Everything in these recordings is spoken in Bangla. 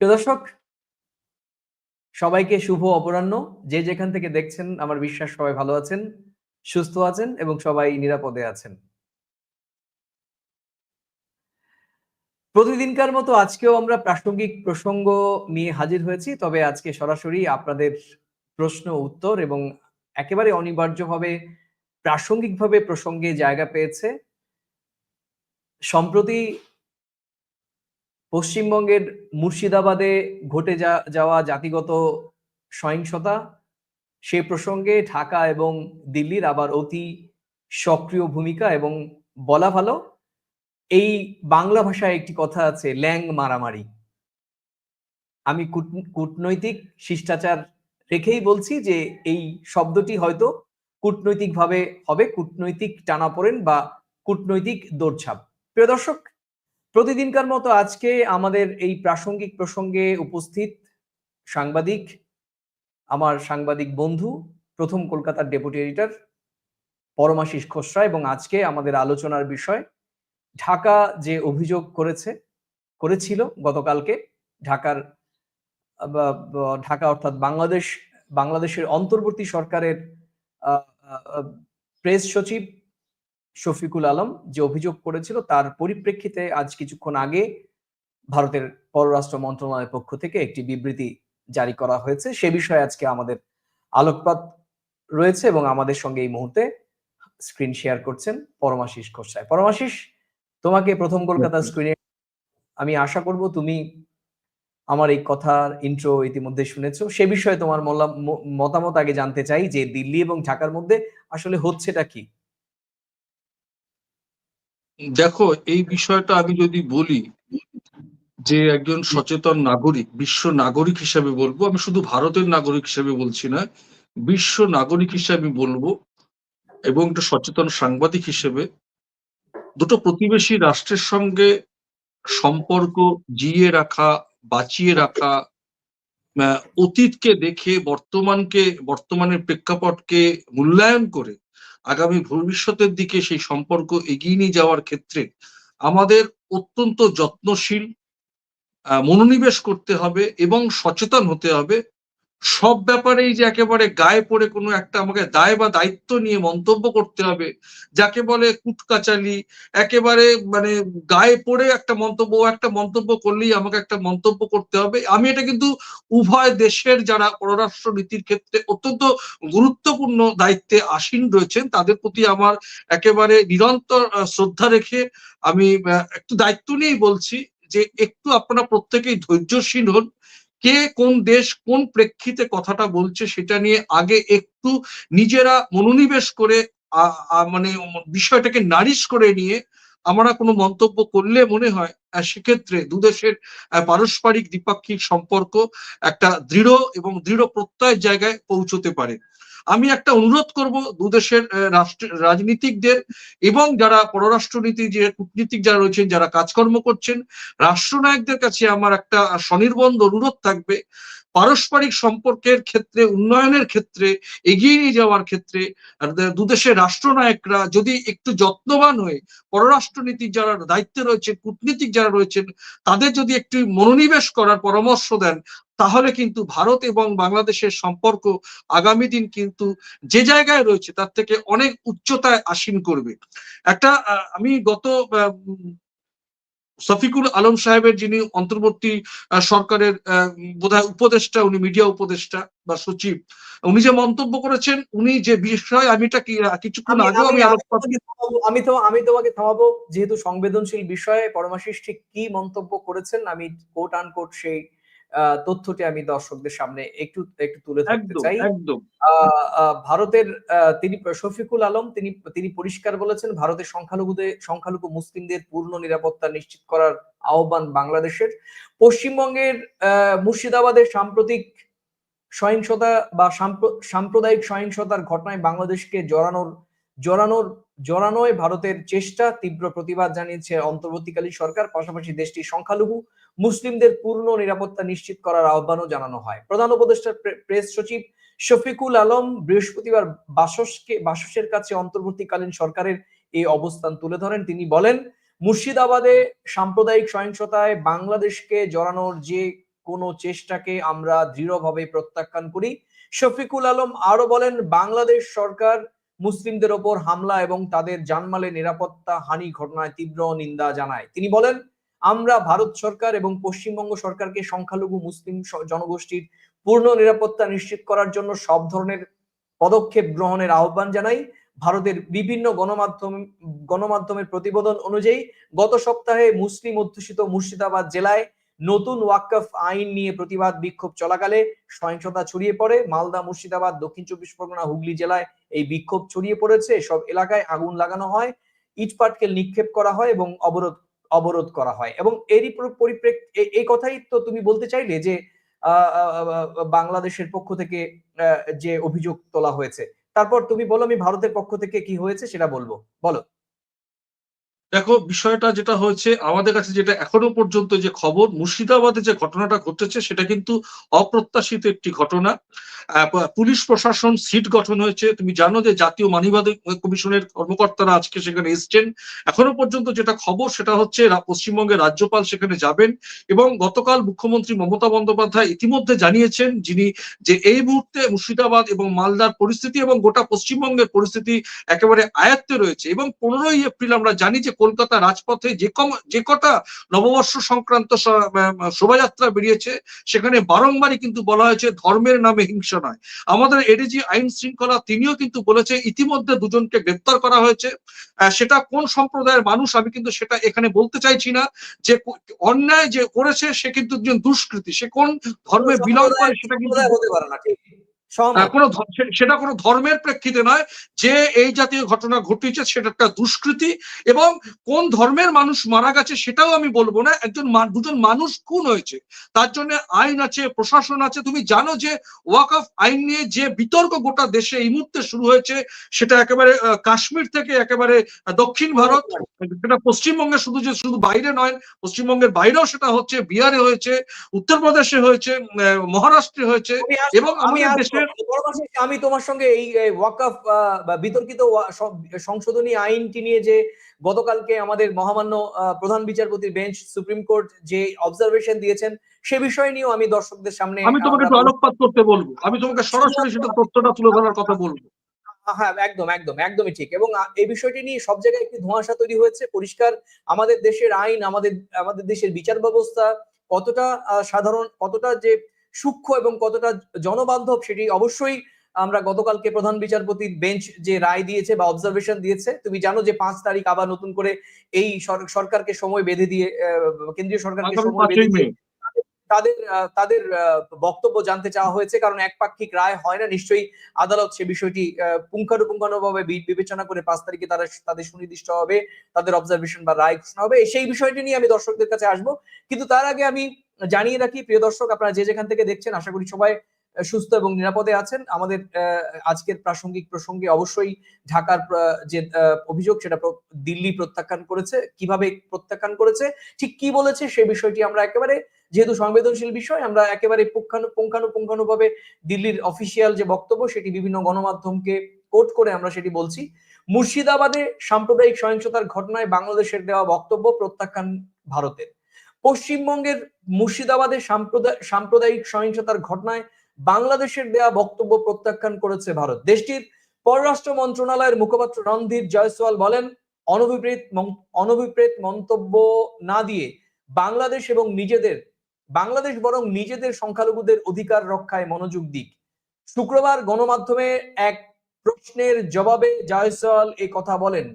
প্রিয় দর্শক, সবাইকে শুভ অপরাহ্ন। যে যেখান থেকে দেখছেন, আমার বিশ্বাস সবাই ভালো আছেন, সুস্থ আছেন এবং সবাই নিরাপদে আছেন। প্রতিদিনকার মতো আজকেও আমরা প্রাসঙ্গিক প্রসঙ্গ নিয়ে হাজির হয়েছি, তবে আজকে সরাসরি আপনাদের প্রশ্ন উত্তর এবং একেবারে অনিবার্যভাবে প্রাসঙ্গিকভাবে প্রসঙ্গে জায়গা পেয়েছে। সম্প্রতি পশ্চিমবঙ্গের মুর্শিদাবাদে ঘটে যাওয়া জাতিগত সহিংসতা, সে প্রসঙ্গে ঢাকা এবং দিল্লির আবার অতি সক্রিয় ভূমিকা এবং বলা ভালো, এই বাংলা ভাষায় একটি কথা আছে, ল্যাং মারামারি। আমি কূটনৈতিক শিষ্টাচার রেখেই বলছি যে এই শব্দটি হয়তো কূটনৈতিকভাবে হবে, কূটনৈতিক টানাপোড়েন বা কূটনৈতিক দৌড়ছাপ প্রিয় দর্শক প্রতিদিনকার মতো আজকে আমাদের এই প্রাসঙ্গিক প্রসঙ্গে উপস্থিত সাংবাদিক, আমার সাংবাদিক বন্ধু, প্রথম কলকাতার ডেপুটি এডিটর পরমাশিস খোসরা এবং আজকে আমাদের আলোচনার বিষয়, ঢাকা যে অভিযোগ করেছে, করেছিল গতকালকে, ঢাকার ঢাকা অর্থাৎ বাংলাদেশ, বাংলাদেশের অন্তর্বর্তী সরকারের প্রেস সচিব শফিকুল আলম যে অভিযোগ করেছিল তার পরিপ্রেক্ষিতে আজ কিছুক্ষণ আগে ভারতের পররাষ্ট্র মন্ত্রণালয়ের পক্ষ থেকে একটি বিবৃতি জারি করা হয়েছে। সে বিষয়ে আজকে আমাদের আলোকপাত রয়েছে এবং আমাদের সঙ্গে এই মুহূর্তে স্ক্রিন শেয়ার করছেন পরমাশিস খোসায় পরমাশিস তোমাকে প্রথম কলকাতা স্ক্রিনে আমি আশা করব তুমি আমার এই কথার ইন্ট্রো ইতিমধ্যে শুনেছো। সে বিষয়ে তোমার মতামত আগে জানতে চাই যে দিল্লি এবং ঢাকার মধ্যে আসলে হচ্ছেটা কি? দেখো, এই বিষয়টা আমি যদি বলি যে একজন সচেতন নাগরিক, বিশ্ব নাগরিক হিসাবে বলব, আমি শুধু ভারতের নাগরিক হিসাবে বলছি না, বিশ্ব নাগরিক হিসেবে বলব এবং একটা সচেতন সাংবাদিক হিসেবে, দুটো প্রতিবেশী রাষ্ট্রের সঙ্গে সম্পর্ক জিয়ে রাখা, বাঁচিয়ে রাখা অতীতকে দেখে বর্তমানকে, বর্তমানের প্রেক্ষাপটকে মূল্যায়ন করে আগামী ভবিষ্যতের দিকে সেই সম্পর্ক এগিয়ে নিয়ে যাওয়ার ক্ষেত্রে আমাদের অত্যন্ত যত্নশীল মনোনিবেশ করতে হবে এবং সচেতন হতে হবে। সব ব্যাপারেই যে একেবারে গায়ে পড়ে কোনো একটা আমাকে দায় বা দায়িত্ব নিয়ে মন্তব্য করতে হবে, যাকে বলে কুটকাচালি, একেবারে মানে গায়ে পড়ে একটা মন্তব্য একটা মন্তব্য করলেই আমাকে একটা মন্তব্য করতে হবে। আমি এটা কিন্তু উভয় দেশের যারা পররাষ্ট্র নীতির ক্ষেত্রে অত্যন্ত গুরুত্বপূর্ণ দায়িত্বে আসীন রয়েছেন, তাদের প্রতি আমার একেবারে নিরন্তর শ্রদ্ধা রেখে আমি একটু দায়িত্ব নিয়েই বলছি যে একটু আপনারা প্রত্যেকেই ধৈর্যশীল হন। কে কোন দেশ কোন প্রেক্ষিতে কথাটা বলছে সেটা নিয়ে আগে একটু নিজেরা মনোনিবেশ করে মানে বিষয়টাকে নারিশ করে নিয়ে আমরা কোনো মন্তব্য করলে মনে হয় সেক্ষেত্রে দুদেশের পারস্পরিক দ্বিপাক্ষিক সম্পর্ক একটা দৃঢ় এবং দৃঢ় প্রত্যয়ের জায়গায় পৌঁছতে পারে। আমি একটা অনুরোধ করব দুদেশের রাষ্ট্র, রাজনীতিকদের এবং যারা পররাষ্ট্রনীতি, যে কূটনীতিক যারা রয়েছেন, যারা কাজকর্ম করছেন, রাষ্ট্রনায়কদের কাছে আমার একটা স্বনির্বন্ধ অনুরোধ থাকবে। পারস্পরিক সম্পর্কের ক্ষেত্রে, উন্নয়নের ক্ষেত্রে, এগিয়ে নিয়ে যাওয়ার ক্ষেত্রে দুদেশের রাষ্ট্রনায়করা যদি একটু যত্নবান হয়ে পররাষ্ট্রনীতির যারা দায়িত্বে রয়েছে কূটনীতিক যারা রয়েছেন, তাদের যদি একটু মনোনিবেশ করার পরামর্শ দেন তাহলে কিন্তু ভারত এবং বাংলাদেশের সম্পর্ক আগামী দিন কিন্তু যে জায়গায় রয়েছে তার থেকে অনেক উচ্চতায় আসীন করবে। একটা আমি গত সফিকুল আলম সাহেবের যিনি অন্তর্বর্তী সরকারের বোধহয় উপদেষ্টা উনি মিডিয়া উপদেষ্টা বা সচিব উনি যে মন্তব্য করেছেন উনি যে বিষয় আমি এটা কিছুক্ষণ আগেও আমি আমি তো আমি তোমাকে থামাবো যেহেতু সংবেদনশীল বিষয়ে পরমাশিস ঠিক কি মন্তব্য করেছেন আমি কোট আন কোট সেই তথ্যটি আমি দর্শকদের সামনে একটু একটু তুলে ধরতে চাই। ভারতের তিনি শফিকুল আলম তিনি তিনি পরিষ্কার বলেছেন ভারতের সংখ্যালঘুদের সংখ্যালঘু মুসলিমদের পূর্ণ নিরাপত্তা নিশ্চিত করার আহ্বান বাংলাদেশের। পশ্চিমবঙ্গের মুর্শিদাবাদের সাম্প্রতিক সহিংসতা বা সাম্প্রদায়িক সহিংসতার ঘটনায় বাংলাদেশকে জড়ানোর জড়ানোর জড়ানোয় ভারতের চেষ্টা, তীব্র প্রতিবাদ জানিয়েছে অন্তর্বর্তীকালীন সরকার, পাশাপাশি দেশটির সংখ্যালঘু মুসলিমদের পূর্ণ নিরাপত্তা নিশ্চিত করার আহ্বানও জানানো হয়। প্রধান উপদেষ্টার প্রেস সচিব শফিকুল আলম বৃহস্পতিবার বাসসকে, বাসসের কাছে অন্তর্বর্তীকালীন সরকারের এই অবস্থান তুলে ধরেন। তিনি বলেন, মুর্শিদাবাদে সাম্প্রদায়িক সহিংসতায় বাংলাদেশকে জড়ানোর যে কোনো চেষ্টাকে আমরা দৃঢ়ভাবে প্রত্যাখ্যান করি। শফিকুল আলম আরও বলেন, বাংলাদেশ সরকার মুসলিমদের ওপর হামলা এবং তাদের জানমালে নিরাপত্তা হানি ঘটনায় তীব্র নিন্দা জানায়। তিনি বলেন, আমরা ভারত সরকার এবং পশ্চিমবঙ্গ সরকারকে সংখ্যালঘু মুসলিম জনগোষ্ঠীর পূর্ণ নিরাপত্তা নিশ্চিত করার জন্য সব ধরনের পদক্ষেপ গ্রহণের আহ্বান জানাই। ভারতের বিভিন্ন গণমাধ্যম, গণমাধ্যমের প্রতিবেদন অনুযায়ী, গত সপ্তাহে মুসলিম অধ্যুষিত মুর্শিদাবাদ জেলায় নতুন ওয়াকফ আইন নিয়ে প্রতিবাদ বিক্ষোভ চলাকালে সহিংসতা ছড়িয়ে পড়ে। মালদা, মুর্শিদাবাদ, দক্ষিণ চব্বিশ পরগনা, হুগলি জেলায় এই বিক্ষোভ ছড়িয়ে পড়েছে, সব এলাকায় আগুন লাগানো হয় ইটপাটকেল নিক্ষেপ করা হয় এবং অবরোধ অবরোধ করা হয়। এবং এরই পরি- পরিপ্রেক্ষি এই কথাই তো তুমি বলতে চাইলে যে বাংলাদেশের পক্ষ থেকে যে অভিযোগ তোলা হয়েছে। তারপর তুমি বলো আমি ভারতের পক্ষ থেকে কি হয়েছে সেটা বলব। বলো। দেখো, বিষয়টা যেটা হয়েছে, আমাদের কাছে যেটা এখনও পর্যন্ত যে খবর, মুর্শিদাবাদে যে ঘটনাটা ঘটেছে, সেটা কিন্তু অপ্রত্যাশিত একটি ঘটনা। পুলিশ প্রশাসন সিট গঠন হয়েছে। তুমি জানো যে জাতীয় মানবাধিক কমিশনের কর্মকর্তারা আজকে সেখানে এসছেন। এখনও পর্যন্ত যেটা খবর, সেটা হচ্ছে পশ্চিমবঙ্গের রাজ্যপাল সেখানে যাবেন এবং গতকাল মুখ্যমন্ত্রী মমতা বন্দ্যোপাধ্যায় ইতিমধ্যে জানিয়েছেন যিনি যে এই মুহূর্তে মুর্শিদাবাদ এবং মালদার পরিস্থিতি এবং গোটা পশ্চিমবঙ্গের পরিস্থিতি একেবারে আয়ত্তে রয়েছে এবং পনেরোই এপ্রিল আমরা জানি যে কলকাতা রাজপথে যে কম যে কটা নববর্ষ সংক্রান্ত শোভাযাত্রা বেরিয়েছে সেখানে বারংবারই কিন্তু বলা হয়েছে ধর্মের নামে হিংসা নয়। আমাদের এডিজি আইন শৃঙ্খলা তিনিও কিন্তু বলেছে ইতিমধ্যে দুজনকে গ্রেপ্তার করা হয়েছে। সেটা কোন সম্প্রদায়ের মানুষ আমি কিন্তু সেটা এখানে বলতে চাইছি না। যে অন্যায় যে করেছে সে কিন্তু একজন দুষ্কৃতী। সে কোন ধর্মে বিলং করে সেটা কিন্তু হতে পারে না ঠিক। কোনো সেটা কোনো ধর্মের প্রেক্ষিতে নয়। যে এই জাতীয় ঘটনা ঘটিয়েছে সেটা একটা দুষ্কৃতি এবং কোন ধর্মের মানুষ মারা গেছে সেটাও আমি বলব না। একজন দুজন মানুষ খুন হয়েছে তার জন্য আইন আছে প্রশাসন আছে। তুমি জানো যে ওয়াকফ আইন নিয়ে যে বিতর্ক গোটা দেশে এই মুহূর্তে শুরু হয়েছে সেটা একেবারে কাশ্মীর থেকে একেবারে দক্ষিণ ভারত সেটা পশ্চিমবঙ্গে শুধু যে শুধু বাইরে নয় পশ্চিমবঙ্গের বাইরেও সেটা হচ্ছে বিহারে হয়েছে উত্তরপ্রদেশে হয়েছে মহারাষ্ট্রে হয়েছে এবং আমি আমাদের আসব। পরবর্তী আমি তোমার সঙ্গে এই ওয়াকফ বিতর্কিত সংশোধনী আইনটি নিয়ে যে গতকালকে আমাদের মহামান্য প্রধান বিচারপতির বেঞ্চ সুপ্রিম কোর্ট যে অবজারভেশন দিয়েছেন সে বিষয় নিয়েও আমি দর্শকদের সামনে আমি তোমাকে আলোকপাত করতে বলব। আমি তোমাকে সরাসরি সেটা তথ্যটা তুলে ধরার কথা বলব। হ্যাঁ একদম একদম একদমই ঠিক। এবং এই বিষয়টি নিয়ে সব জায়গায় একটি ধোঁয়াশা তৈরি হয়েছে। পরিষ্কার আমাদের দেশের আইন আমাদের আমাদের দেশের বিচার ব্যবস্থা কতটা সাধারণ কতটা যে সূক্ষ্ম এবং কতটা জনবান্ধব সেটি অবশ্যই আমরা গতকালকে প্রধান বিচারপতির বেঞ্চ যে রায় দিয়েছে বা অবজারভেশন দিয়েছে তুমি জানো যে পাঁচ তারিখ আবার নতুন করে এই সরকারকে সময় বেঁধে দিয়ে কেন্দ্রীয় সরকারকে সময় বেঁধে দিয়ে তাদের তাদের বক্তব্য জানতে চাওয়া হয়েছে। কারণ একপাক্ষিক রায় হয় না নিশ্চয়ই আদালত সে বিষয়টি আহ, পুঙ্খানুপুঙ্খানুভাবে বিবেচনা করে পাঁচ তারিখে তারা তাদের সুনির্দিষ্ট হবে তাদের অবজারভেশন বা রায় ঘোষণা হবে। সেই বিষয়টি নিয়ে আমি দর্শকদের কাছে আসব। কিন্তু তার আগে আমি জানিয়ে রাখি, প্রিয় দর্শক, আপনারা যে যেখান থেকে দেখছেন, আশা করি সবাই সুস্থ এবং নিরাপদে আছেন। আমাদের আজকের প্রাসঙ্গিক প্রসঙ্গে অবশ্যই ঢাকার যে অভিযোগ, সেটা দিল্লি প্রত্যাখ্যান করেছে। কীভাবে প্রত্যাখ্যান করেছে? ঠিক কি বলেছে? সে বিষয়টি আমরা একেবারে, যেহেতু সংবেদনশীল বিষয়, আমরা একেবারে পুঙ্খানু পুঙ্খানু ভাবে দিল্লির অফিসিয়াল যে বক্তব্য, সেটি বিভিন্ন গণমাধ্যমকে কোট করে আমরা সেটি বলছি। মুর্শিদাবাদে সাম্প্রদায়িক সহিংসতার ঘটনায় বাংলাদেশের দেওয়া বক্তব্য, প্রত্যাখ্যান ভারতের। পশ্চিমবঙ্গের মুর্শিদাবাদে সাম্প্রদায় সাম্প্রদায়িক সহিংসতার ঘটনায় বাংলাদেশের দেয়া বক্তব্য প্রত্যাখ্যান করেছে ভারত। দেশটির পররাষ্ট্র মন্ত্রণালয়ের মুখপাত্র রণধীর জয়সওয়াল বলেন, অনভিপ্রেত অনভিপ্রেত মন্তব্য না দিয়ে বাংলাদেশ এবং নিজেদের, বাংলাদেশ বরং নিজেদের সংখ্যালঘুদের অধিকার রক্ষায় মনোযোগ দিক। শুক্রবার গণমাধ্যমে এক প্রশ্নের জবাবে জয়সওয়াল এ কথা বলেন,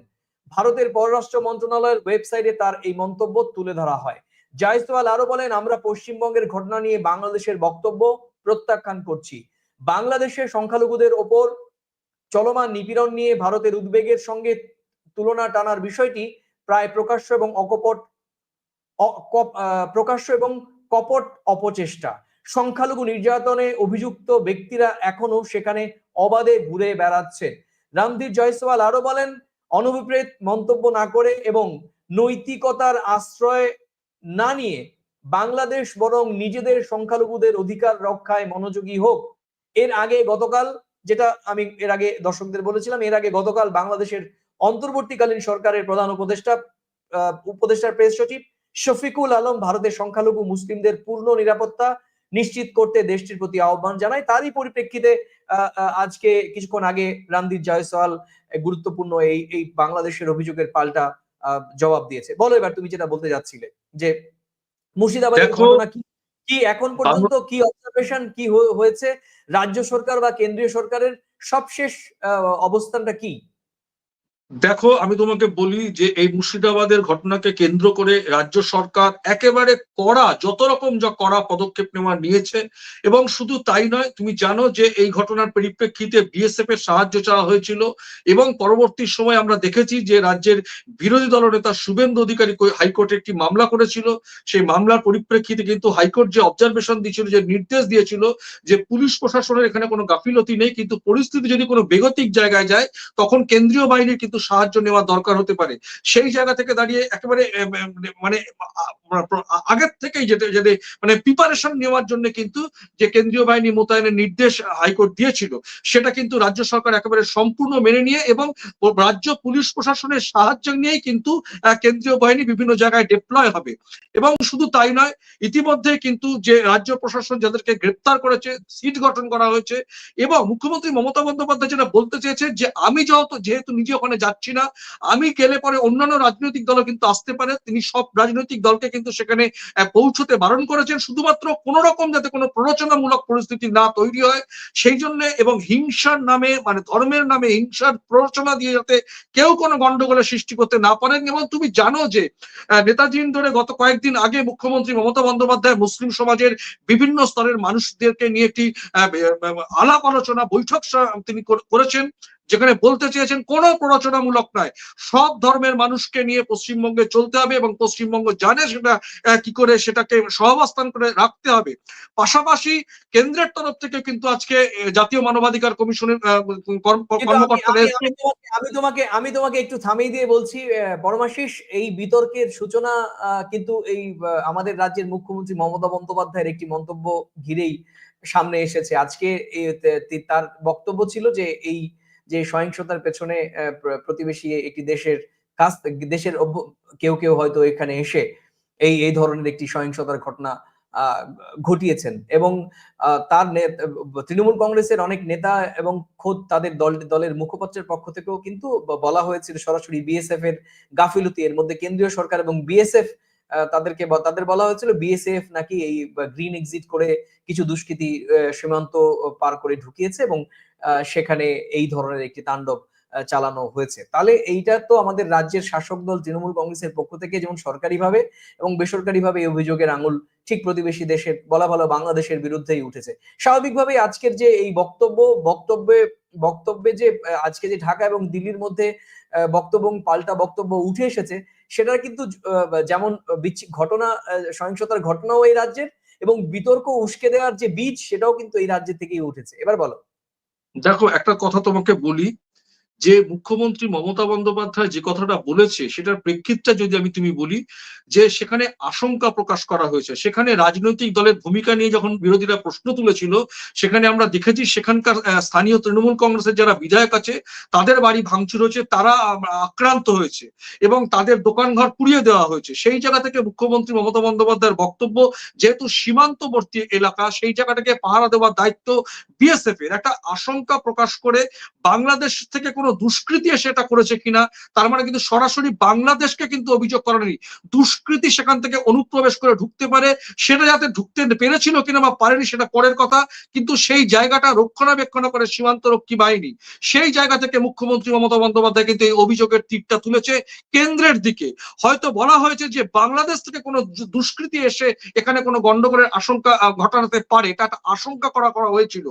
ভারতের পররাষ্ট্র মন্ত্রণালয়ের ওয়েবসাইটে তার এই মন্তব্য তুলে ধরা হয়। জয়সওয়াল আরও বলেন, আমরা পশ্চিমবঙ্গের ঘটনা নিয়ে বাংলাদেশের বক্তব্য প্রত্যাখ্যান করছি। বাংলাদেশের সংখ্যালঘুদের ওপর চলমান নিপীড়ন নিয়ে ভারতের উদ্বেগের সঙ্গে তুলনা টানার বিষয়টি প্রায় প্রকাশ্য এবং অকপট প্রকাশ্য এবং কপট অপচেষ্টা। সংখ্যালঘু নির্যাতনে অভিযুক্ত ব্যক্তিরা এখনও সেখানে অবাধে ঘুরে বেড়াচ্ছে রামধীর জয়সওয়াল আরও বলেন, অনভিপ্রেত মন্তব্য না করে এবং নৈতিকতার আশ্রয় না নিয়ে বাংলাদেশ বরং নিজেদের সংখ্যালঘুদের অধিকার রক্ষায় মনোযোগী হোক। এর আগে গতকাল, যেটা আমি এর আগে দর্শকদের বলেছিলাম, এর আগে গতকাল বাংলাদেশের অন্তর্বর্তীকালীন সরকারের প্রধান উপদেষ্টা উপদেষ্টার প্রেস সচিব শফিকুল আলম ভারতের সংখ্যালঘু মুসলিমদের পূর্ণ নিরাপত্তা নিশ্চিত করতে দেশটির প্রতি আহ্বান জানায়। তারই পরিপ্রেক্ষিতে আজকে কিছুক্ষণ আগে রণদীপ জয়সওয়াল গুরুত্বপূর্ণ এই এই বাংলাদেশের অভিযোগের পাল্টা জবাব দিয়েছে। বলো এবার তুমি যেটা বলতে যাচ্ছিলে যে মুর্শিদাবাদের ঘটনা কি? কি এখন পর্যন্ত কি অবজারভেশন কি হয়েছে? রাজ্য সরকার বা কেন্দ্রীয় সরকারের সবশেষ আহ, অবস্থানটা কি? দেখো, আমি তোমাকে বলি যে এই মুর্শিদাবাদের ঘটনাকে কেন্দ্র করে রাজ্য সরকার একেবারে কড়া, যত রকম যা কড়া পদক্ষেপ নেওয়া নিয়েছে, এবং শুধু তাই নয়, তুমি জানো যে এই ঘটনার পরিপ্রেক্ষিতে বিএসএফ এর সাহায্য চাওয়া হয়েছিল, এবং পরবর্তী সময় আমরা দেখেছি যে রাজ্যের বিরোধী দলনেতা শুভেন্দু অধিকারী হাইকোর্টে একটি মামলা করেছিল। সেই মামলার পরিপ্রেক্ষিতে কিন্তু হাইকোর্ট যে অবজারভেশন দিয়েছিল, যে নির্দেশ দিয়েছিল যে পুলিশ প্রশাসনের এখানে কোনো গাফিলতি নেই, কিন্তু পরিস্থিতি যদি কোনো বেগতিক জায়গায় যায়, তখন কেন্দ্রীয় বাহিনীর কিন্তু সাহায্য নেওয়া দরকার হতে পারে। সেই জায়গা থেকে দাঁড়িয়ে একেবারে মানে আ- আগের থেকেই যেটা যেটা মানে প্রিপারেশন নেওয়ার জন্য কিন্তু যে কেন্দ্রীয় বাহিনী মোতায়েনের নির্দেশ হাইকোর্ট দিয়েছিল, সেটা কিন্তু রাজ্য সরকার একেবারে সম্পূর্ণ মেনে নিয়ে এবং রাজ্য পুলিশ প্রশাসনের সাহায্য নিয়েই কিন্তু কেন্দ্রীয় বাহিনী বিভিন্ন জায়গায় ডিপ্লয় হবে। এবং শুধু তাই নয়, ইতিমধ্যে কিন্তু যে রাজ্য প্রশাসন যাদেরকে গ্রেপ্তার করেছে, সিট গঠন করা হয়েছে এবং মুখ্যমন্ত্রী মমতা বন্দ্যোপাধ্যায় যেটা বলতে চেয়েছে যে, আমি যেহেতু যেহেতু নিজে ওখানে যাচ্ছি না। আমি গেলে পরে অন্যান্য রাজনৈতিক দলও কিন্তু আসতে পারে। তিনি সব রাজনৈতিক দলকে কিন্তু সেখানে পৌঁছতে বারণ করেছেন। শুধুমাত্র কোন রকম যাতে কোনো প্ররোচনামূলক পরিস্থিতি না তৈরি হয় সেই জন্য এবং হিংসার নামে মানে ধর্মের নামে হিংসার প্ররোচনা দিয়ে যাতে কেউ কোনো গন্ডগোলের সৃষ্টি করতে না পারেন। এবং তুমি জানো যে আহ, নেতাজির ধরে গত কয়েকদিন আগে মুখ্যমন্ত্রী মমতা বন্দ্যোপাধ্যায় মুসলিম সমাজের বিভিন্ন স্তরের মানুষদেরকে নিয়ে একটি আলাপ আলোচনা বৈঠক তিনি করেছেন। যেখানে বলতে চেয়েছেন কোনো প্ররোচনামূলক নয়। সব ধর্মের মানুষকে নিয়ে পশ্চিমবঙ্গে চলতে হবে এবং পশ্চিমবঙ্গ জানে সেটা কি করে সেটাকে সহাবস্থান করে রাখতে হবে। পাশাপাশি কেন্দ্রের তরফ থেকে কিন্তু আজকে জাতীয় মানবাধিকার কমিশনের আহ, কর্ম- কিন্তু আমি- কর্মকর্তারা আমি- তোমাকে- আমি তোমাকে একটু থামিয়ে দিয়ে বলছি পরমাশিস এই বিতর্কের সূচনা কিন্তু এই আমাদের রাজ্যের মুখ্যমন্ত্রী মমতা বন্দ্যোপাধ্যায়ের একটি মন্তব্য ঘিরেই সামনে এসেছে। আজকে তার বক্তব্য ছিল যে এই যে সহিংসতার পেছনে প্রতিবেশী একটি দেশের কাছ, দেশের কেউ কেউ হয়তো এখানে এসে এই এই ধরনের একটি সহিংসতার ঘটনা ঘটিয়েছেন। এবং তার তৃণমূল কংগ্রেসের অনেক নেতা এবং খোদ তাদের দল, দলের মুখপাত্রের পক্ষ থেকেও কিন্তু বলা হয়েছিল সরাসরি বিএসএফ এর গাফিলতি। এর মধ্যে কেন্দ্রীয় সরকার এবং বিএসএফ তাদেরকে তাদের বলা হয়েছিল বিএসএফ নাকি এই গ্রিন এক্সিট করে কিছু দুষ্কৃতী সীমান্ত পার করে ঢুকিয়েছে এবং সেখানে এই ধরনের একটি তাণ্ডব চালানো হয়েছে। তাহলে এইটা তো আমাদের রাজ্যের শাসক দল তৃণমূল কংগ্রেসের পক্ষ থেকে যেমন সরকারিভাবে এবং বেসরকারিভাবে এই অভিযোগের আঙুল ঠিক প্রতিবেশী দেশের বলা ভালো বাংলাদেশের বিরুদ্ধেই উঠেছে। স্বাভাবিকভাবেই আজকের যে এই বক্তব্য, বক্তব্যে বক্তব্যে যে আজকে যে ঢাকা এবং দিল্লির মধ্যে বক্তব্য পাল্টা বক্তব্য উঠে এসেছে সেটা কিন্তু যেমন ঘটনা সহিংসতার ঘটনাও এই রাজ্যের এবং বিতর্ক উস্কে দেওয়ার যে বীজ, সেটাও কিন্তু এই রাজ্যের থেকেই উঠেছে। এবার বলো। দেখো একটা কথা তোমাকে বলি। যে মুখ্যমন্ত্রী মমতা বন্দ্যোপাধ্যায় যে কথাটা বলেছে, সেটার প্রেক্ষিতটা যদি আমি তুমি বলি, যে সেখানে আশঙ্কা প্রকাশ করা হয়েছে। সেখানে রাজনৈতিক দলের ভূমিকা নিয়ে যখন বিরোধীরা প্রশ্ন তুলেছিল, সেখানে আমরা দেখেছি সেখানকার স্থানীয় তৃণমূল কংগ্রেসের যারা বিধায়ক আছে, তাদের বাড়ি ভাঙচুর হয়েছে, তারা আক্রান্ত হয়েছে এবং তাদের দোকানঘর পুড়িয়ে দেওয়া হয়েছে। সেই জায়গা থেকে মুখ্যমন্ত্রী মমতা বন্দ্যোপাধ্যায়ের বক্তব্য, যেহেতু সীমান্তবর্তী এলাকা, সেই জায়গাটাকে পাহারা দেওয়ার দায়িত্ব বিএসএফ এর। একটা আশঙ্কা প্রকাশ করে বাংলাদেশ থেকে কোনো দুষ্কৃতি এসে এটা করেছে কিনা, তার মানে কিন্তু সরাসরি বাংলাদেশকে কিন্তু অভিযোগ করেনি। দুষ্কৃতি সেখান থেকে অনুপ্রবেশ করে ঢুকতে পারে, সেটা যাতে ঢুকতে পেরেছিল কিনা বা পারেনি সেটা পরের কথা, কিন্তু সেই জায়গাটা রক্ষণাবেক্ষণ করে সীমান্ত রক্ষী বাহিনী। সেই জায়গা থেকে মুখ্যমন্ত্রী মমতা বন্দ্যোপাধ্যায় কিন্তু এই অভিযোগের তীরটা তুলেছে কেন্দ্রের দিকে। হয়তো বলা হয়েছে যে বাংলাদেশ থেকে কোনো দুষ্কৃতি এসে এখানে কোনো গন্ডগোলের আশঙ্কা ঘটাতে পারে, এটা একটা আশঙ্কা করা করা হয়েছিল।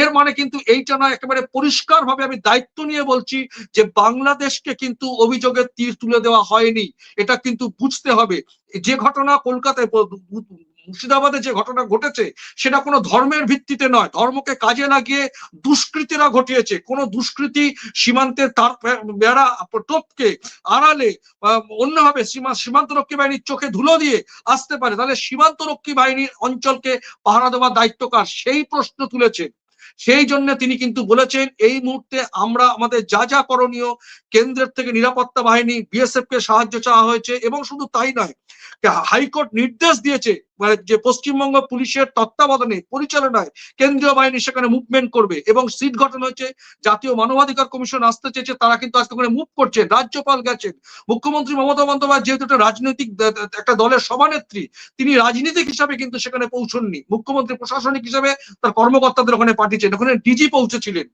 এর মানে কিন্তু এইটা না একেবারে পরিষ্কার ভাবে আমি দায়িত্ব নিয়ে বলছি যে বাংলাদেশকে কিন্তু অভিযোগের তীর তুলে দেওয়া হয়নি। এটা কিন্তু বুঝতে হবে। যে ঘটনা কলকাতায় মুর্শিদাবাদে যে ঘটনা ঘটেছে, সেটা কোনো ধর্মের ভিত্তিতে নয়। ধর্মকে কাজে লাগিয়ে দুষ্কৃতীরা ঘটিয়েছে। কোনো দুষ্কৃতি সীমান্তের তার বেড়া টোপকে আড়ালে অন্যভাবে সীমা, সীমান্ত রক্ষী বাহিনীর চোখে ধুলো দিয়ে আসতে পারে। তাহলে সীমান্ত রক্ষী বাহিনীর অঞ্চলকে পাহারা দেওয়ার দায়িত্ব কার? সেই প্রশ্ন তুলেছে। সেই জন্য তিনি কিন্তু বলেছেন, এই মুহূর্তে আমরা আমাদের যা যা করণীয় কেন্দ্রের থেকে নিরাপত্তা বাহিনী বিএসএফ কে সাহায্য চাওয়া হয়েছে এবং শুধু তাই নয় হাইকোর্ট নির্দেশ দিয়েছে মানে যে পশ্চিমবঙ্গ পুলিশের তত্ত্বাবধানে, পরিচালনায় কেন্দ্রীয় বাহিনী সেখানে মুভমেন্ট করবে এবং সিট গঠন হয়েছে, জাতীয় মানবাধিকার কমিশন আসতে চেয়েছে, তারা কিন্তু আজকে ওখানে মুভ করছে, রাজ্যপাল গেছেন। মুখ্যমন্ত্রী মমতা বন্দ্যোপাধ্যায় যেহেতু একটা রাজনৈতিক একটা দলের সভানেত্রী, তিনি রাজনীতিক হিসাবে কিন্তু সেখানে পৌঁছননি। মুখ্যমন্ত্রী প্রশাসনিক হিসাবে তার কর্মকর্তাদের ওখানে পাঠিয়েছেন, ওখানে ডিজি পৌঁছেছিলেন।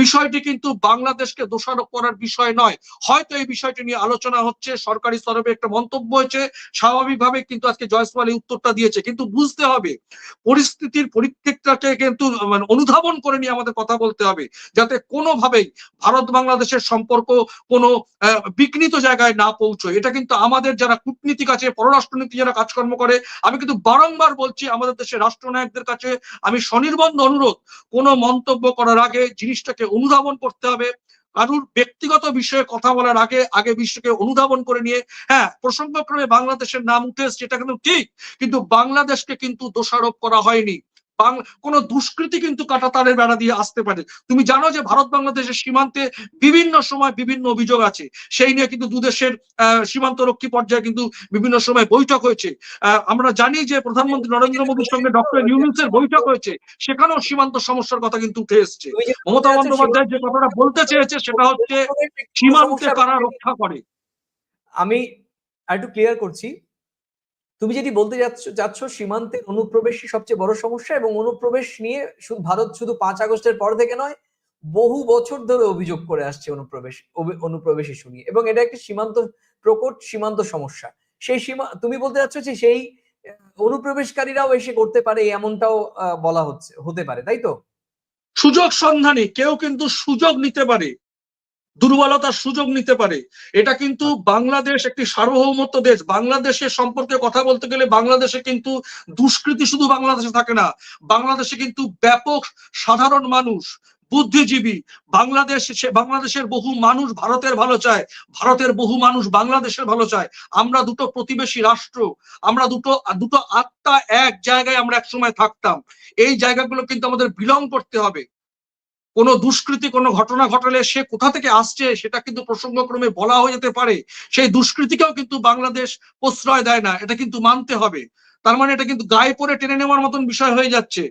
বিষয়টি কিন্তু বাংলাদেশকে দোষারোপ করার বিষয় নয়। হয়তো এই বিষয়টি নিয়ে আলোচনা হচ্ছে, সরকারি স্তরে একটা মন্তব্য হয়েছে স্বাভাবিকভাবে কিন্তু আজকে জয়সওয়াল এই উত্তরটা দিয়েছে। কিন্তু বুঝতে হবে, পরিস্থিতির পরিপ্রেক্ষিতটাকে কিন্তু মানে অনুধাবন করে নিয়ে আমাদের কথা বলতে হবে, যাতে কোনোভাবেই ভারত বাংলাদেশের সম্পর্ক কোনো বিঘ্নিত জায়গায় না পৌঁছয়। এটা কিন্তু আমাদের যারা কূটনীতিক আছে, পররাষ্ট্রনীতি যারা কাজকর্ম করে, আমি কিন্তু বারংবার বলছি, আমাদের দেশের রাষ্ট্রনায়কদের কাছে আমি স্বনির্বন্ধ অনুরোধ, কোনো মন্তব্য করার আগে জিনিসটাকে অনুধাবন করতে হবে। কারুর ব্যক্তিগত বিষয়ে কথা বলার আগে আগে বিশ্বকে অনুধাবন করে নিয়ে হ্যাঁ প্রসঙ্গক্রমে বাংলাদেশের নাম উঠে এসছে, এটা কিন্তু ঠিক, কিন্তু বাংলাদেশকে কিন্তু দোষারোপ করা হয়নি। বাং- কোনো দুষ্কৃতি কিন্তু কাটাতারের বেড়া দিয়ে আসতে পারে। তুমি জানো যে ভারত বাংলাদেশের সীমান্তে বিভিন্ন সময় বিভিন্ন অভিযোগ আছে। সেই নিয়ে কিন্তু দুদেশের আহ, সীমান্ত রক্ষী পর্যায়ে কিন্তু বিভিন্ন সময় বৈঠক হয়েছে। আমরা জানি যে প্রধানমন্ত্রী নরেন্দ্র মোদীর সঙ্গে ডক্টর ইউনুসের বৈঠক হয়েছে সেখানেও সীমান্ত সমস্যার কথা কিন্তু উঠে এসছে। মমতা বন্দ্যোপাধ্যায় যে কথাটা বলতে চেয়েছে সেটা হচ্ছে সীমান্তে কারা রক্ষা করে। আমি একটু ক্লিয়ার করছি। তুমি যেটি বলতে যাচ্ছ যাচ্ছ, সীমান্তের অনুপ্রবেশই সবচেয়ে বড় সমস্যা এবং অনুপ্রবেশ নিয়ে শুধু ভারত শুধু পাঁচ আগস্টের পর থেকে নয়, বহু বছর ধরে অভিযোগ করে আসছে অনুপ্রবেশ অনুপ্রবেশ ইস্যু নিয়ে। এবং এটা একটি সীমান্ত প্রকট সীমান্ত সমস্যা। সেই সীমা, তুমি বলতে যাচ্ছ যে সেই অনুপ্রবেশকারীরাও এসে করতে পারে এমনটাও বলা হচ্ছে, হতে পারে, তাই তো? সুযোগ সন্ধানে, কেউ কিন্তু সুযোগ নিতে পারে। দুর্বলতার সুযোগ নিতে পারে। এটা কিন্তু বাংলাদেশ একটি সার্বভৌমত্ব দেশ। বাংলাদেশের সম্পর্কে কথা বলতে গেলে বাংলাদেশে কিন্তু দুষ্কৃতি শুধু বাংলাদেশে থাকে না। বাংলাদেশে কিন্তু ব্যাপক সাধারণ মানুষ, বুদ্ধিজীবী, বাংলাদেশ বাংলাদেশের বহু মানুষ ভারতের ভালো চায়, ভারতের বহু মানুষ বাংলাদেশের ভালো চায়। আমরা দুটো প্রতিবেশী রাষ্ট্র, আমরা দুটো দুটো আত্মা এক জায়গায় আমরা একসময় থাকতাম। এই জায়গাগুলো কিন্তু আমাদের বিলং করতে হবে। কোনো দুষ্কৃতি, কোনো ঘটনা ঘটালে সে কোথা থেকে আসছে সেটা কিন্তু প্রসঙ্গক্রমে বলা হয়ে যেতে পারে। সেই দুষ্কৃতিকেও কিন্তু বাংলাদেশ প্রশ্রয় দেয় না, এটা কিন্তু মানতে হবে। তার মানে এটা কিন্তু গায়ে পরে টেনে নেওয়ার মতন বিষয় হয়ে যাচ্ছে।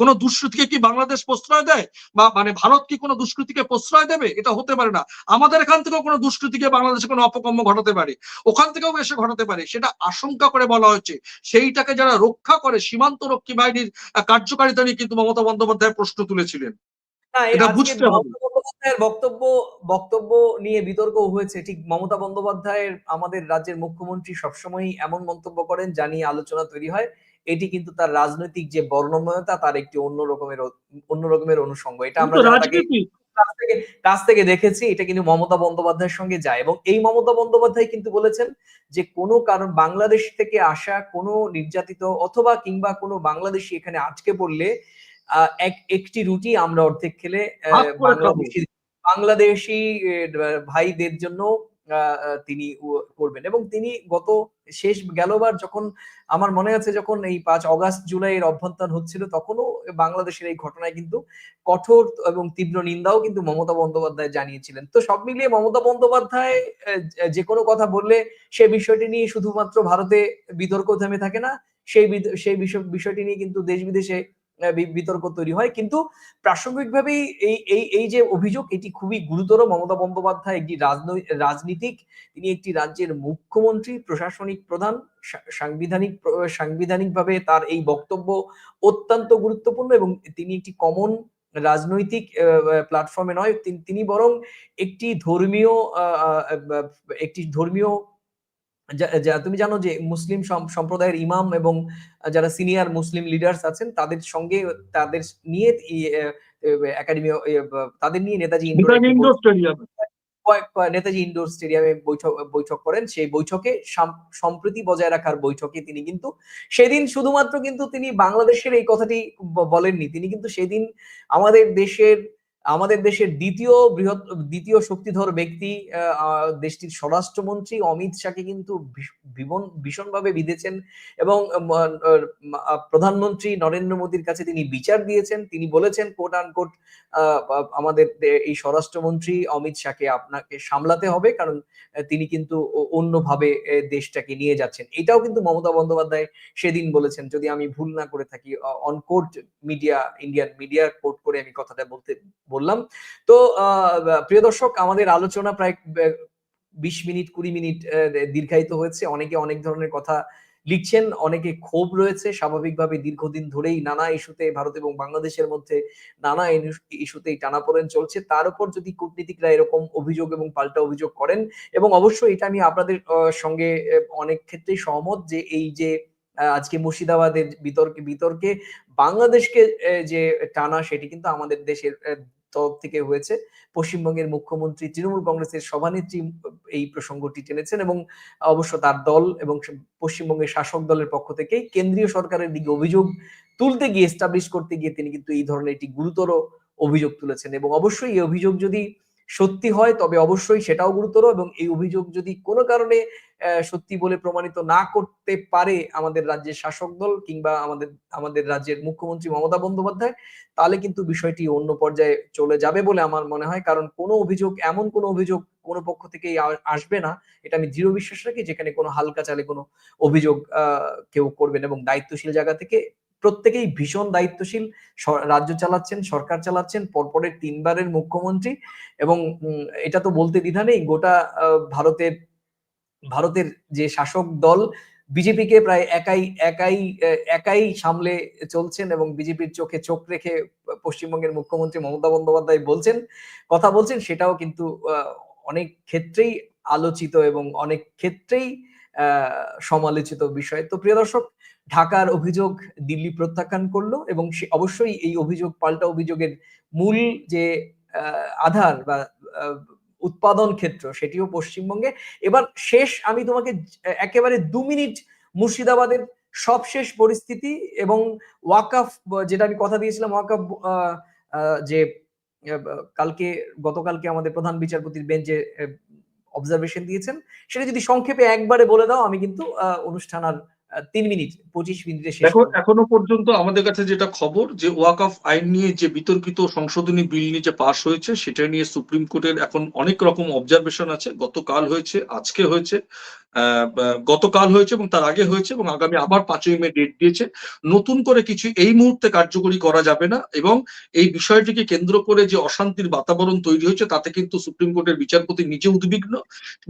কোনো দুষ্কৃতিকে কি বাংলাদেশ প্রশ্রয় দেয়? বা মানে ভারত কি কোনো দুষ্কৃতিকে প্রশ্রয় দেবে? এটা হতে পারে না। আমাদের এখান থেকেও কোনো দুষ্কৃতিকে বাংলাদেশে কোনো অপকর্ম ঘটাতে পারে। ওখান থেকেও এসে ঘটাতে পারে। সেটা আশঙ্কা করে বলা হচ্ছে সেইটাকে যারা রক্ষা করে সীমান্ত রক্ষী বাহিনীর কার্যকারিতা নিয়ে কিন্তু মমতা বন্দ্যোপাধ্যায় প্রশ্ন তুলেছিলেন। এটা বুঝতে হবে। বক্তব্য বক্তব্য নিয়ে বিতর্ক হয়েছে। ঠিক মমতা বন্দ্যোপাধ্যায়ের আমাদের রাজ্যের মুখ্যমন্ত্রী সবসময়ই এমন মন্তব্য করেন যা নিয়ে আলোচনা তৈরি হয়। এটি কিন্তু তার রাজনৈতিক যে বর্ণময়তা তার একটি অন্য রকমের অন্য রকমের অনুষঙ্গ। এটা আমরা কাছ থেকে দেখেছি এটা কিন্তু মমতা বন্দ্যোপাধ্যায়ের সঙ্গে যায়। এবং এই মমতা বন্দ্যোপাধ্যায় কিন্তু বলেছেন যে কোনো কারণ বাংলাদেশ থেকে আসা কোনো নির্যাতিত অথবা কিংবা কোনো বাংলাদেশি এখানে আটকে পড়লে এক একটি রুটি আমরা অর্ধেক খেলে বাংলাদেশি বাংলাদেশি ভাইদের জন্য তিনি করবেন। এবং তিনি গত শেষ গেলবার যখন আমার মনে আছে যখন এই পাঁচ অগাস্ট জুলাইয়ের অভ্যন্তর হচ্ছিল তখনও বাংলাদেশের এই ঘটনায় কিন্তু কঠোর এবং তীব্র নিন্দাও কিন্তু মমতা বন্দ্যোপাধ্যায় জানিয়েছিলেন। তো সব মিলিয়ে মমতা বন্দ্যোপাধ্যায় যে কোনো কথা বললে সে বিষয়টি নিয়ে শুধুমাত্র ভারতে বিতর্ক থেমে থাকে না সেই সেই বিষয়টি নিয়ে কিন্তু দেশ বিদেশে বিতর্ক তৈরি হয়। কিন্তু প্রাসঙ্গিকভাবেই এই এই এই যে অভিযোগ, এটি খুবই গুরুতর। মমতা বন্দ্যোপাধ্যায় একটি রাজনৈ- রাজনীতিক, তিনি একটি রাজ্যের মুখ্যমন্ত্রী, প্রশাসনিক প্রধান সাংবিধানিক সাংবিধানিকভাবে তার এই বক্তব্য অত্যন্ত গুরুত্বপূর্ণ এবং তিনি একটি কমন রাজনৈতিক প্ল্যাটফর্মে নয়, তিনি বরং একটি ধর্মীয় একটি ধর্মীয় তুমি জানো যে মুসলিম সম্প্রদায়ের ইমাম এবং যারা সিনিয়র মুসলিম লিডার্স আছেন তাদের সঙ্গে তাদের নিয়ে একাডেমি তাদের নিয়ে নেতাজি নেতাজি ইন্ডোর স্টেডিয়ামে বৈঠক বৈঠক করেন। সেই বৈঠকে সাম- সম্প্রীতি বজায় রাখার বৈঠকে তিনি কিন্তু সেদিন শুধুমাত্র কিন্তু তিনি বাংলাদেশের এই কথাটি বলেননি। তিনি কিন্তু সেদিন আমাদের দেশের আমাদের দেশের দ্বিতীয় বৃহৎ, দ্বিতীয় শক্তিধর ব্যক্তি দেশটির স্বরাষ্ট্রমন্ত্রী অমিত শাহকে কিন্তু ভীষণ ভীষণভাবে বিঁধেছেন এবং প্রধানমন্ত্রী নরেন্দ্র মোদীর কাছে তিনি বিচার দিয়েছেন। তিনি বলেছেন কোট আন কোট আমাদের এই স্বরাষ্ট্রমন্ত্রী অমিত শাহকে আপনাকে সামলাতে হবে, কারণ তিনি কিন্তু অন্যভাবে দেশটাকে নিয়ে যাচ্ছেন। এটাও কিন্তু মমতা বন্দ্যোপাধ্যায় সেদিন বলেছেন, যদি আমি ভুল না করে থাকি on court media Indian media court করে আমি কথাটা বলতে বললাম। তো প্রিয় দর্শক, আমাদের আলোচনা প্রায় বিশ মিনিট, কুড়ি মিনিট দীর্ঘায়িত হয়েছে। অনেকে অনেক ধরনের কথা লিখছেন, অনেকে ক্ষোভ রয়েছে। স্বাভাবিকভাবে দীর্ঘদিন ধরেই নানা ইস্যুতে ভারত এবং বাংলাদেশের মধ্যে নানা ইস্যুতেই টানাপোড়েন চলছে। তার উপর যদি কূটনীতিকরা এরকম অভিযোগ এবং পাল্টা অভিযোগ করেন, এবং অবশ্যই এটা আমি আপনাদের সঙ্গে অনেক ক্ষেত্রেই সহমত যে এই যে আজকে মুর্শিদাবাদের বিতর্কে বিতর্কে বাংলাদেশকে যে টানা, সেটি কিন্তু আমাদের দেশের তরফ থেকে হয়েছে। পশ্চিমবঙ্গের মুখ্যমন্ত্রী, তৃণমূল কংগ্রেসের সভানেত্রী এই প্রসঙ্গটি টেনেছেন এবং অবশ্য তার দল এবং পশ্চিমবঙ্গের শাসক দলের পক্ষ থেকে কেন্দ্রীয় সরকারের দিকে অভিযোগ তুলতে গিয়ে এস্টাবলিশ করতে গিয়ে তিনি কিন্তু এই ধরনের একটি গুরুতর অভিযোগ তুলেছেন এবং অবশ্যই এই অভিযোগ যদি সত্যি হয়, তবে অবশ্যই সেটাও গুরুতর এবং এই অভিযোগ যদি কোনো কারণে সত্যি বলে প্রমাণিত না করতে পারে আমাদের রাজ্যের শাসক দল কিংবা আমাদের আমাদের রাজ্যের মুখ্যমন্ত্রী মমতা বন্দ্যোপাধ্যায়, তাহলে কিন্তু বিষয়টি অন্য পর্যায়ে চলে যাবে বলে আমার মনে হয়। কারণ কোনো অভিযোগ, এমন কোনো অভিযোগ কোনো পক্ষ থেকেই আসবে না। এটা আমি দৃঢ় বিশ্বাস রাখি, যেখানে কোনো হালকা চালে কোনো অভিযোগ কেউ করবেন এবং দায়িত্বশীল জায়গা থেকে প্রত্যেকেই ভীষণ দায়িত্বশীল। রাজ্য চালাচ্ছেন, সরকার চালাচ্ছেন, পরপরের তিনবারের মুখ্যমন্ত্রী এবং এটা তো বলতে দ্বিধা নেই। গোটা ভারতের ভারতের যে শাসক দল, বিজেপিকে প্রায় একাই একাই একাই সামলে চলছেন এবং বিজেপির চোখে চোখ রেখে পশ্চিমবঙ্গের মুখ্যমন্ত্রী মমতা বন্দ্যোপাধ্যায় বলছেন, কথা বলছেন, সেটাও কিন্তু অনেক ক্ষেত্রেই আলোচিত এবং অনেক ক্ষেত্রেই সমালোচিত বিষয়। তো প্রিয় দর্শক, ঢাকার অভিযোগ দিল্লি প্রত্যাখ্যান করল এবং সে, অবশ্যই এই অভিযোগ, পাল্টা অভিযোগের মূল যে আধার বা উৎপাদন ক্ষেত্র, সেটিও পশ্চিমবঙ্গে। এবার শেষ আমি তোমাকে একেবারে দু মিনিট মুর্শিদাবাদের সবশেষ পরিস্থিতি এবং ওয়াকাফ, যেটা আমি কথা দিয়েছিলাম, ওয়াকাফ যে কালকে, গতকালকে আমাদের প্রধান বিচারপতির বেঞ্চে অবজারভেশন দিয়েছেন। সেটা যদি সংক্ষেপে একবারে বলে দাও, আমি কিন্তু অনুষ্ঠান আর তিন মিনিট পঁচিশ মিনিটে দেখো এখনও পর্যন্ত আমাদের কাছে যেটা খবর যে ওয়াকফ আইন নিয়ে যে বিতর্কিত সংশোধনী বিল নিয়ে যে পাশ হয়েছে সেটা নিয়ে সুপ্রিম কোর্টের এখন অনেক রকম অবজারভেশন আছে। গতকাল হয়েছে আজকে হয়েছে। গতকাল হয়েছে এবং তার আগে হয়েছে এবং আগামী আবার পাঁচই মে ডেট দিয়েছে। নতুন করে কিছু এই মুহূর্তে কার্যকরী করা যাবে না এবং এই বিষয়টিকে কেন্দ্র করে যে অশান্তির বাতাবরণ তৈরি হয়েছে, তাতে কিন্তু সুপ্রিম কোর্টের বিচারপতি নিজে উদ্বিগ্ন।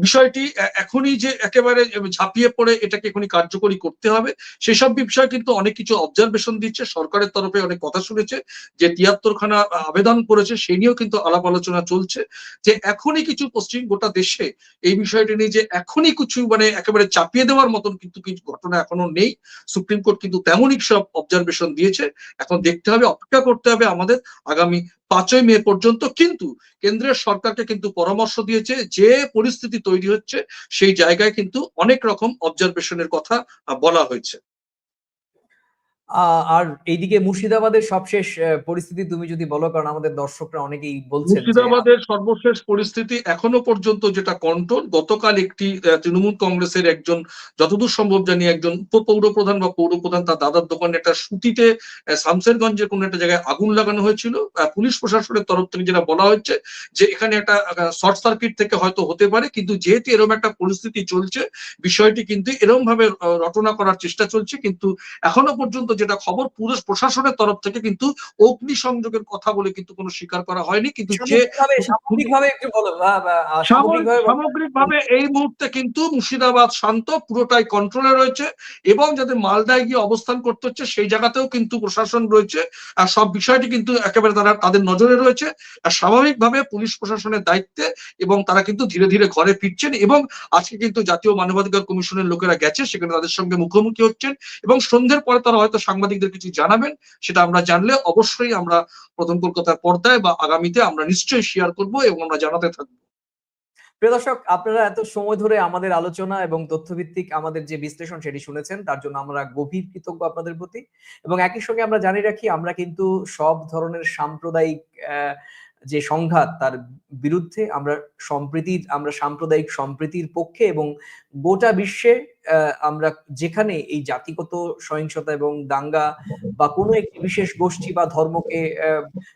বিষয়টি এখনই যে একেবারে ঝাঁপিয়ে পড়ে, এটাকে এখনই কার্যকরী করতে হবে। সেসব বিষয়ে কিন্তু অনেক কিছু অবজারভেশন দিচ্ছে, সরকারের তরফে অনেক কথা শুনেছে যে তিয়াত্তর খানা আবেদন করেছে, সে নিয়েও কিন্তু আলাপ আলোচনা চলছে। যে এখনই কিছু পশ্চিম গোটা দেশে এই বিষয়টি নিয়ে যে এখনই কিছু মানে একেবারে চাপিয়ে দেওয়ার মতন কিন্তু কিছু ঘটনা এখনও নেই। সুপ্রিম কোর্ট কিন্তু তেমনই সব অবজারভেশন দিয়েছে। এখন দেখতে হবে, অপেক্ষা করতে হবে আমাদের আগামী পাঁচই মে পর্যন্ত। কিন্তু কেন্দ্রের সরকারকে কিন্তু পরামর্শ দিয়েছে, যে পরিস্থিতি তৈরি হচ্ছে সেই জায়গায় কিন্তু অনেক রকম অবজারভেশনের কথা বলা হয়েছে। আর এইদিকে মুর্শিদাবাদের সবশেষ পরিস্থিতি তুমি যদি বলো, কারণ আমাদের দর্শকরা অনেকেই বলছেন যে মুর্শিদাবাদের সর্বশেষ পরিস্থিতি এখনও পর্যন্ত যেটা কন্ট্রোল, গতকাল একটি তৃণমূল কংগ্রেসের একজন, যতদূর সম্ভব জানি একজন উপপৌর প্রধান বা পৌর প্রধান তার দাদার দোকানে একটা সুতিতে শামসেরগঞ্জের কোনো একটা জায়গায় আগুন লাগানো হয়েছিল। পুলিশ প্রশাসনের তরফ থেকে যেটা বলা হচ্ছে যে এখানে একটা শর্ট সার্কিট থেকে হয়তো হতে পারে, কিন্তু যেহেতু এরকম একটা পরিস্থিতি চলছে, বিষয়টি কিন্তু এরকম ভাবে রটনা করার চেষ্টা চলছে, কিন্তু এখনও পর্যন্ত যেটা খবর পুলিশ প্রশাসনের তরফ থেকে কিন্তু অগ্নি সংযোগের কথা বলে কিন্তু কোনো স্বীকার করা হয়নি। কিন্তু যে সামগ্রিকভাবে। সামগ্রিকভাবে এই মুহূর্তে কিন্তু মুর্শিদাবাদ শান্ত পুরোটাই কন্ট্রোলে রয়েছে এবং যাদের মালদায় গিয়ে অবস্থান করতে হচ্ছে সেই জায়গাতেও কিন্তু প্রশাসন রয়েছে। আর সব বিষয়টি কিন্তু একেবারে তারা তাদের নজরে রয়েছে। আর স্বাভাবিকভাবে পুলিশ প্রশাসনের দায়িত্বে এবং তারা কিন্তু ধীরে ধীরে ঘরে ফিরছেন এবং আজকে কিন্তু জাতীয় মানবাধিকার কমিশনের লোকেরা গেছে সেখানে তাদের সঙ্গে মুখোমুখি হচ্ছেন এবং সন্ধ্যের পরে তারা হয়তো সাংবাদিকদের কিছু জানাবেন, সেটা আমরা জানলে অবশ্যই আমরা প্রথম কলকাতার পর্দায় বা আগামীতে আমরা নিশ্চয়ই শেয়ার করব এবং আমরা জানাতে থাকব। প্রিয় দর্শক, আপনারা এত সময় ধরে আমাদের আলোচনা এবং তথ্যভিত্তিক আমাদের যে বিশ্লেষণ সেটি শুনেছেন, তার জন্য আমরা গভীর কৃতজ্ঞ আপনাদের প্রতি। এবং একই সঙ্গে আমরা জানিয়ে রাখি, আমরা কিন্তু সব ধরনের সাম্প্রদায়িক যে সংঘাত তার বিরুদ্ধে আমরা সম্প্রীতির, আমরা সাম্প্রদায়িক সম্প্রীতির পক্ষে এবং গোটা বিশ্বে আমরা যেখানে এই জাতিগত সহিংসতা এবং দাঙ্গা বা কোনো একটি বিশেষ গোষ্ঠী বা ধর্মকে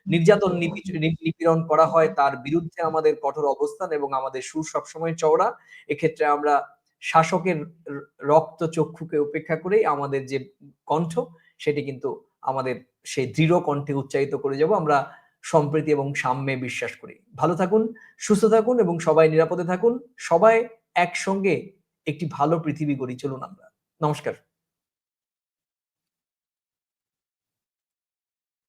নির্যাতন নিপীড়ন করা হয় তার বিরুদ্ধে আমাদের কঠোর অবস্থান এবং আমাদের সুর সবসময় চওড়া। এক্ষেত্রে আমরা শাসকের রক্ত চক্ষুকে উপেক্ষা করেই আমাদের যে কণ্ঠ, সেটি কিন্তু আমাদের সেই দৃঢ় কণ্ঠে উচ্চারিত করে যাব। আমরা সম্প্রীতি এবং সাম্যে বিশ্বাস করি। ভালো থাকুন, সুস্থ থাকুন এবং সবাই নিরাপদে থাকুন। সবাই একসঙ্গে একটি ভালো পৃথিবী গড়ি চলুন আমরা। নমস্কার।